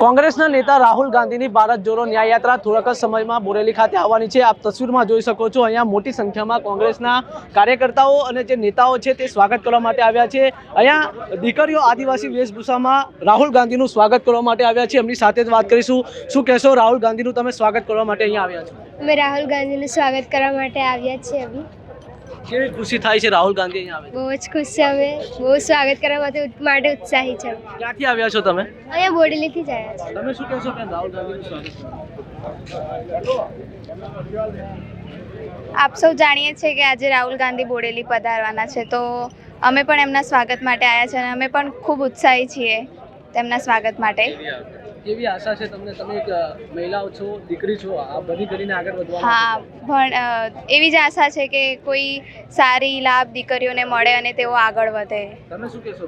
કોંગ્રેસના નેતા રાહુલ ગાંધીની ભારત જોડો ન્યાય યાત્રા થોડાક જ સમયમાં બોરેલી ખાતે આવવાની છે. આપ તસવીરમાં જોઈ શકો છો, અહીંયા મોટી સંખ્યામાં કોંગ્રેસના કાર્યકર્તાઓ અને જે નેતાઓ છે તે સ્વાગત કરવા માટે આવ્યા છે. અહીંયા દીકરીઓ આદિવાસી વેશભૂષામાં રાહુલ ગાંધીનું સ્વાગત કરવા માટે આવ્યા છે. એમની સાથે જ વાત કરીશું. શું કહેશો, રાહુલ ગાંધીનું તમે સ્વાગત કરવા માટે અહીંયા આવ્યા છો? અમે રાહુલ ગાંધીનું સ્વાગત કરવા માટે આવ્યા છીએ કેવી ખુશી થાય છે રાહુલ ગાંધી અહીંયા આવે બહુ જ ખુશ છે અમે. બહુ સ્વાગત કરવા માટે માટે ઉત્સાહી છે ક્યાંથી આવ્યા છો તમે? અહીંયા બોડેલીથી જ આવ્યા છે તમે શું કહેશો કે રાહુલ ગાંધીનું સ્વાગત આપ સૌ જાણીએ છીએ કે આજે રાહુલ ગાંધી બોડેલી પધારવાના છે. તો અમે પણ એમના સ્વાગત માટે આવ્યા છે અને અમે પણ ખૂબ ઉત્સાહી છીએ તેમના સ્વાગત માટે. કેવી આશા છે તમને? તમે એક મહિલાઓ છો દીકરી છો આ બધી કરીને આગળ વધવા હા પણ એવી જ આશા છે કે કોઈ સારી લાભ દીકરીઓને મળે અને તેઓ આગળ વધે. તમે શું કહેશો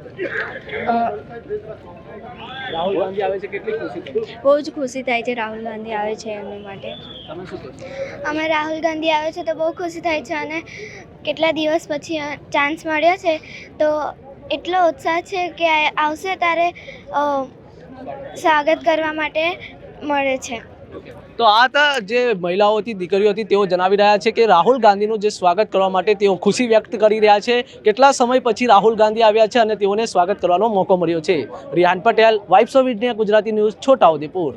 રાહુલ ગાંધી આવે છે કેટલી ખુશી થાય? બહુ જ ખુશી થાય છે રાહુલ ગાંધી આવે છે એમના માટે. તમે શું કહેશો? અમે રાહુલ ગાંધી આવે છે તો બહુ ખુશી થાય છે અને કેટલા દિવસ પછી ચાન્સ મળ્યો છે તો એટલો ઉત્સાહ છે કે આવશે ત્યારે સ્વાગત કરવા માટે મળે છે. તો આ હતા જે મહિલાઓ હતી દીકરીઓ હતી તેઓ જણાવી રહ્યા છે કે રાહુલ ગાંધીનું જે સ્વાગત કરવા માટે તેઓ ખુશી વ્યક્ત કરી રહ્યા છે. કેટલા સમય પછી રાહુલ ગાંધી આવ્યા છે અને તેઓને સ્વાગત કરવાનો મોકો મળ્યો છે. Rihan Patel voice of India Gujarati news Chhotaudepur